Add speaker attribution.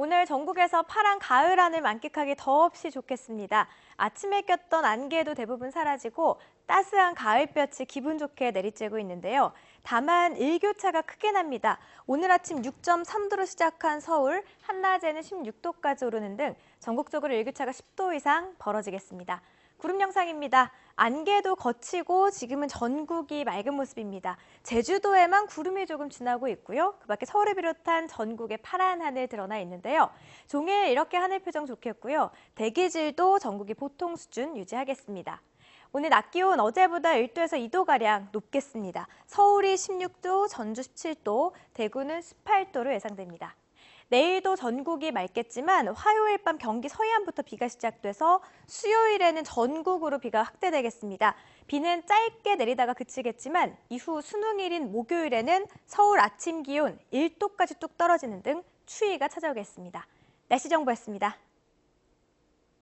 Speaker 1: 오늘 전국에서 파란 가을 하늘 만끽하기 더없이 좋겠습니다. 아침에 꼈던 안개도 대부분 사라지고 따스한 가을볕이 기분 좋게 내리쬐고 있는데요. 다만 일교차가 크게 납니다. 오늘 아침 6.3도로 시작한 서울, 한낮에는 16도까지 오르는 등 전국적으로 일교차가 10도 이상 벌어지겠습니다. 구름 영상입니다. 안개도 거치고 지금은 전국이 맑은 모습입니다. 제주도에만 구름이 조금 지나고 있고요. 그 밖에 서울을 비롯한 전국에 파란 하늘 드러나 있는데요. 종일 이렇게 하늘 표정 좋겠고요. 대기질도 전국이 보통 수준 유지하겠습니다. 오늘 낮 기온 어제보다 1도에서 2도가량 높겠습니다. 서울이 16도, 전주 17도, 대구는 18도로 예상됩니다. 내일도 전국이 맑겠지만 화요일 밤 경기 서해안부터 비가 시작돼서 수요일에는 전국으로 비가 확대되겠습니다. 비는 짧게 내리다가 그치겠지만 이후 수능일인 목요일에는 서울 아침 기온 1도까지 뚝 떨어지는 등 추위가 찾아오겠습니다. 날씨 정보였습니다.